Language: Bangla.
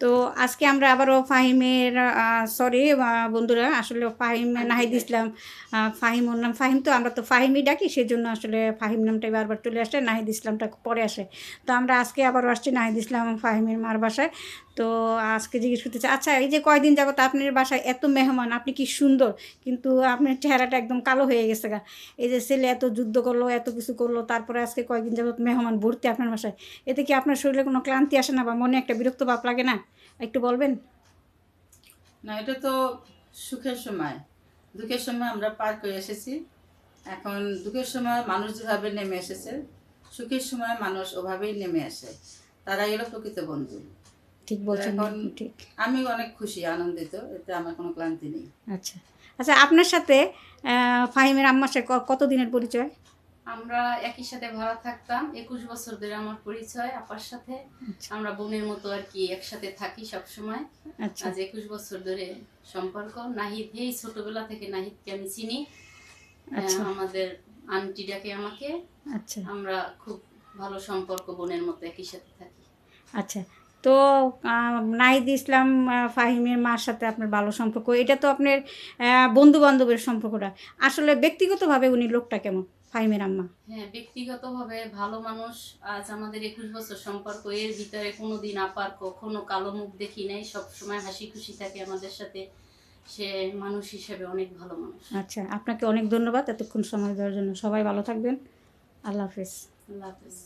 তো আজকে আমরা আবারও ফাহিমের সরি বন্ধুরা আসলে ফাহিম নাহিদ ইসলাম ফাহিম ওর নাম ফাহিম তো আমরা তো ফাহিমই ডাকি সেই জন্য আসলে ফাহিম নামটাই বারবার চলে আসে নাহিদ ইসলামটা পরে আসে। তো আমরা আজকে আবারও আসছি নাহিদ ইসলাম ফাহিমের মার বাসায়। তো আজকে জিজ্ঞেস করতে চাই, আচ্ছা এই যে কয়দিন যাবত আপনার বাসায় এত মেহমান আপনি কি সুন্দর? কিন্তু আপনার চেহারাটা একদম কালো হয়ে গেছে গা। এই যে ছেলে এত যুদ্ধ করল এত কিছু করল তারপরে আজকে কয়েকদিন যাবত মেহমান ভর্তি আপনার বাসায়। এতে কি আপনার শরীরে কোনো ক্লান্তি আসে না বা মনে একটা বিরক্ত ভাব লাগে না? একটু বলবেন? না এটা তো সুখের সময়। দুঃখের সময় আমরা পার করে এসেছি। এখন দুঃখের সময় মানুষ যেভাবে নেমে এসেছে সুখের সময় মানুষ ওভাবেই নেমে আসে। তারা এলো প্রকৃত বন্ধু। ঠিক বলছেন এখন- ঠিক। আমি অনেক খুশি আনন্দিত এতে আমার কোনো ক্লান্তি নেই। আচ্ছা। আচ্ছা আপনার সাথে ফাহিমের আম্মার সাথে কত দিনের পরিচয়? আমরা একই সাথে ভাড়া থাকতাম একুশ বছর ধরে আমার পরিচয় আপার সাথে। আচ্ছা। আমরা বোনের মতো আর কি একসাথে থাকি সব সময় আচ্ছা। আজ একুশ বছর ধরে সম্পর্ক। নাহিদ এই ছোটবেলা থেকে নাহিদকে আমি চিনি। আচ্ছা। আমাদের আন্টি ডাকে আমাকে। আচ্ছা। আমরা খুব ভালো সম্পর্ক বোনের মতো একই সাথে থাকি। আচ্ছা। তো নাহিদ ইসলাম ফাহিমের মার সাথে আপনার ভালো সম্পর্ক। এটা তো আপনার বন্ধু বান্ধবের সম্পর্কটা। আসলে ব্যক্তিগতভাবে উনি লোকটা কেমন ফাহিমের আম্মা? হ্যাঁ ব্যক্তিগতভাবে ভালো মানুষ। আজ আমাদের একুশ বছর সম্পর্ক এর ভিতরে কোনো কোনোদিন আপার কখনো কালো মুখ দেখি নাই। সবসময় হাসি খুশি থাকে আমাদের সাথে। সে মানুষ হিসেবে অনেক ভালো মানুষ। আচ্ছা আপনাকে অনেক ধন্যবাদ এতক্ষণ সময় দেওয়ার জন্য। সবাই ভালো থাকবেন। আল্লাহ হাফেজ। আল্লাহ হাফেজ।